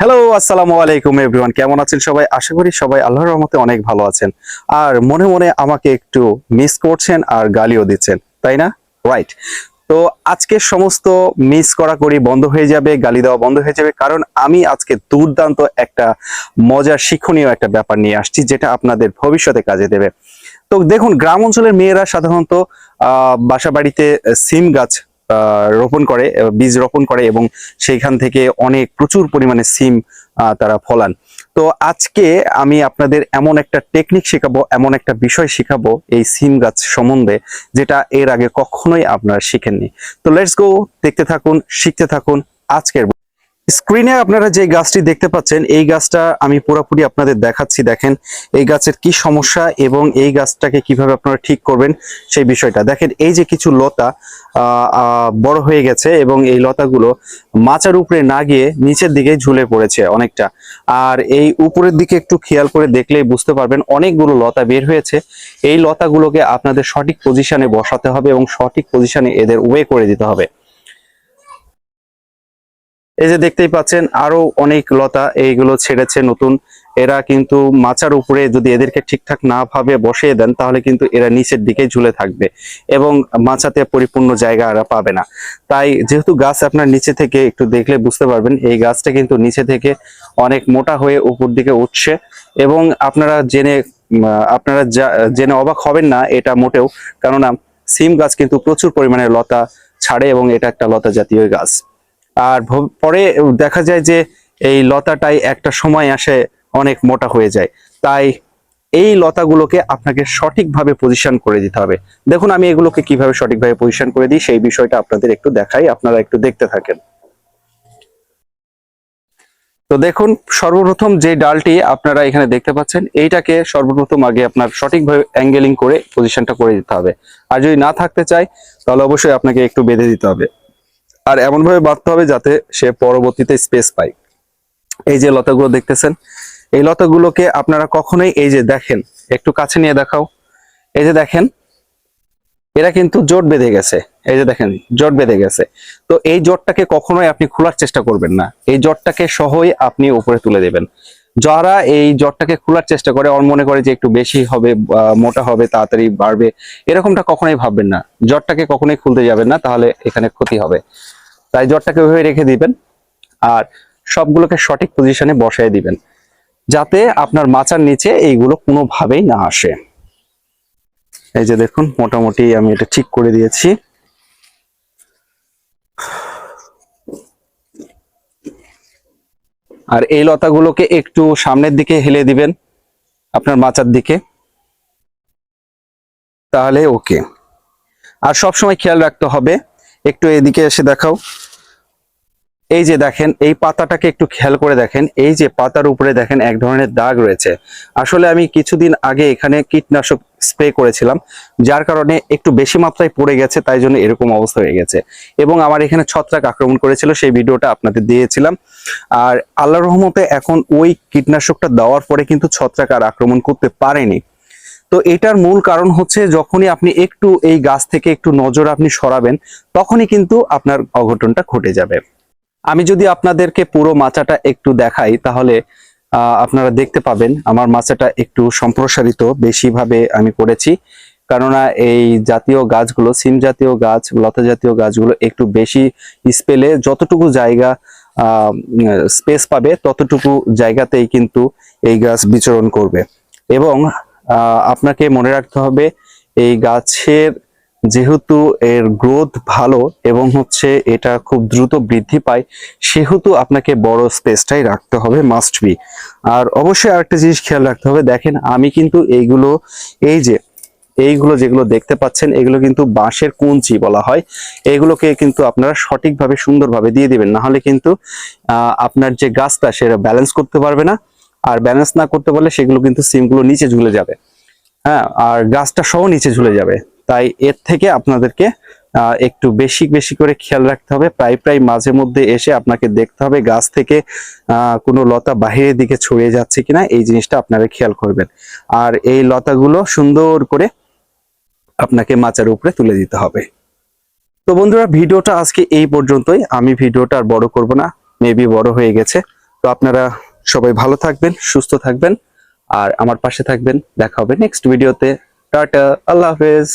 Hello আসসালামু আলাইকুম everyone কেমন আছেন সবাই? আশা করি সবাই আল্লাহর রহমতে অনেক ভালো আছেন। আর মনে মনে আমাকে একটু মিস করছেন আর গালিও দিচ্ছেন, তাই না? রাইট তো আজকে সমস্ত মিস করা করি বন্ধ হয়ে যাবে, গালি দেওয়া বন্ধ হয়ে যাবে, কারণ আমি আজকে দুর্দান্ত একটা মজার শিক্ষণীয় একটা ব্যাপার নিয়ে আসছি, যেটা আপনাদের ভবিষ্যতে কাজে দেবে। তো দেখুন, গ্রাম অঞ্চলের মেয়েরা সাধারণত, আহ বাসা বাড়িতে সিম গাছ রোপণ করে বীজ রোপণ করে এবং সেইখান থেকে অনেক প্রচুর পরিমাণে সিম তারা ফলান। তো আজকে আমি আপনাদের এমন একটা টেকনিক শেখাবো, এমন একটা বিষয় শেখাবো এই সিম গাছ সম্বন্ধে, যেটা এর আগে কখনোই আপনারা শিখেননি। তো লেটস গো দেখতে থাকুন, শিখতে থাকুন আজকের স্ক্রিনে আপনারা যে গাছটি দেখতে পাচ্ছেন, এই গাছটা আমি পুরোপুরি আপনাদের দেখাচ্ছি। দেখেন, এই গাছের কি সমস্যা এবং এই গাছটাকে কীভাবে আপনারা ঠিক করবেন সেই বিষয়টা। দেখেন, এই যে কিছু লতা বড় হয়ে গেছে এবং এই লতাগুলো মাচার উপরে না গিয়ে নিচের দিকে ঝুলে পড়েছে অনেকটা। আর এই উপরের দিকে একটু খেয়াল করে দেখলেই বুঝতে পারবেন, অনেকগুলো লতা বের হয়েছে। এই লতাগুলোকে আপনাদের সঠিক পজিশনে বসাতে হবে এবং সঠিক পজিশনে এদের ওয়ে করে দিতে হবে। এই যে দেখতেই পাচ্ছেন, আরও অনেক লতা এইগুলো ছেড়েছে নতুন। এরা কিন্তু মাচার উপরে যদি এদেরকে ঠিকঠাক না ভাবে বসিয়ে দেন, তাহলে কিন্তু এরা নিচের দিকে ঝুলে থাকবে এবং মাচাতে পরিপূর্ণ জায়গা এরা পাবে না। তাই যেহেতু গাছ আপনার নিচে থেকে একটু দেখলে বুঝতে পারবেন, এই গাছটা কিন্তু নিচে থেকে অনেক মোটা হয়ে উপর দিকে উঠছে এবং আপনারা জেনে আপনারা জেনে অবাক হবেন না এটা মোটেও, কেননা সিম গাছ কিন্তু প্রচুর পরিমাণে লতা ছাড়ে এবং এটা একটা লতা জাতীয় গাছ। আর পরে দেখা যায় যে এই লতাটাই একটা সময় আসে অনেক মোটা হয়ে যায়। তাই এই লতাগুলোকে আপনাকে সঠিকভাবে পজিশন করে দিতে হবে। দেখুন, আমি এগুলোকে কীভাবে সঠিকভাবে পজিশন করে দিই, সেই বিষয়টা আপনাদের একটু দেখাই, আপনারা একটু দেখতে থাকেন। তো দেখুন, সর্বপ্রথম যে ডালটি আপনারা এখানে দেখতে পাচ্ছেন, এইটাকে সর্বপ্রথম আগে আপনার সঠিকভাবে অ্যাঙ্গেলিং করে পজিশনটা করে দিতে হবে। আর যদি না থাকতে চায়, তাহলে অবশ্যই আপনাকে একটু বেঁধে দিতে হবে। আর এমন ভাবে বাঁধতে হবে যাতে সে পরবর্তীতে স্পেস পায়। এই যে লতাগুলো দেখতেছেন, এই লতাগুলোকে আপনারা কখনোই এই যে দেখেন, একটু কাছে নিয়ে দেখাও। এই যে দেখেন, এরা কিন্তু জোট বেঁধে গেছে। এই যে দেখেন, জোট বেঁধে গেছে। তো এই জোটটাকে কখনোই আপনি খোলার চেষ্টা করবেন না। এই জটটাকে সহই আপনি উপরে তুলে দেবেন। যারা এই জটটাকে খোলার চেষ্টা করে মনে করে যে একটু বেশি হবে মোটা হবে, তাড়াতাড়ি বাড়বে, এরকমটা কখনোই ভাববেন না। জটটাকে কখনোই খুলতে যাবেন না, তাহলে এখানে ক্ষতি হবে। তাই জটটাকে ওইভাবে রেখে দিবেন আর সবগুলোকে সঠিক পজিশনে বসায় দিবেন, যাতে আপনার মাচার নিচে এইগুলো কোনোভাবেই না আসে। এই যে দেখুন, মোটামুটি আমি এটা ঠিক করে দিয়েছি। আর এই লতাগুলোকে একটু সামনের দিকে হেলে দিবেন, আপনার মাচার দিকে। তাহলে ওকে। আর সব সময় খেয়াল রাখতে হবে, একটু এদিকে এসে দেখাও। এই যে দেখেন, এই পাতাটাকে একটু খেয়াল করে দেখেন। এই যে পাতার উপরে দেখেন, এক ধরনের দাগ রয়েছে। আসলে আমি কিছুদিন আগে এখানে কীটনাশক স্প্রে করেছিলাম, যার কারণে একটু বেশি মাত্রায় পড়ে গেছে, তাই জন্য এরকম অবস্থা হয়ে গেছে। এবং আমার এখানে ছত্রাক আক্রমণ করেছিল, সেই ভিডিওটা আপনাদের দিয়েছিলাম। আর আল্লাহ রহমতে এখন ওই কীটনাশকটা দেওয়ার পরে কিন্তু ছত্রাক আর আক্রমণ করতে পারেনি। তো এটার মূল কারণ হচ্ছে, যখনই আপনি একটু এই গাছ থেকে একটু নজর আপনি সরাবেন, তখনই কিন্তু আপনার অঘটনটা ঘটে যাবে। আমি যদি আপনাদেরকে পুরো মাচাটা একটু দেখাই, তাহলে আপনারা দেখতে পাবেন আমার মাচাটা একটু সম্প্রসারিত বেশিভাবে আমি করেছি। কেননা এই জাতীয় গাছগুলো, সিম জাতীয় গাছ, লতা জাতীয় গাছগুলো একটু বেশি স্পেলে যতটুকু জায়গা স্পেস পাবে, ততটুকু জায়গাতেই কিন্তু এই গাছ বিচরণ করবে। এবং আপনাকে মনে রাখতে হবে, এই গাছের যেহেতু এর গ্রোথ ভালো এবং হচ্ছে এটা খুব দ্রুত বৃদ্ধি পায়, সেহেতু আপনাকে বড় স্পেসটাই রাখতে হবে মাস্ট বি আর অবশ্যই আরেকটা জিনিস খেয়াল রাখতে হবে, দেখেন আমি কিন্তু এইগুলো, এই যে, এইগুলো যেগুলো দেখতে পাচ্ছেন, এগুলো কিন্তু বাঁশের কুঞ্চি বলা হয়, এগুলোকে কিন্তু আপনারা সঠিকভাবে, সুন্দরভাবে দিয়ে দিবেন। না হলে কিন্তু আপনার যে গাছটা, সেটা ব্যালেন্স করতে পারবে না। আর ব্যালেন্স না করতে পারলে সেগুলো কিন্তু সিমগুলো নিচে ঝুলে যাবে। হ্যাঁ আর গাছটা সহ নিচে ঝুলে যাবে। তাই এর থেকে আপনাদেরকে একটু বেশি বেশি করে খেয়াল রাখতে হবে। প্রায় প্রায় মাঝে মধ্যে এসে আপনাকে দেখতে হবে গাছ থেকে কোনো লতা বাহিরের দিকে ছড়িয়ে যাচ্ছে কিনা, এই জিনিসটা আপনারা খেয়াল করবেন। আর এই লতাগুলো সুন্দর করে আপনাকে মাচার উপরে তুলে দিতে হবে। তো বন্ধুরা, ভিডিওটা আজকে এই পর্যন্তই। আমি ভিডিওটা আর বড় করব না, মেবি বড় হয়ে গেছে। তো আপনারা সবাই ভালো থাকবেন, সুস্থ থাকবেন, আর আমার পাশে থাকবেন। দেখা হবে নেক্সট ভিডিওতে। টাটা, আল্লাহ হাফেজ।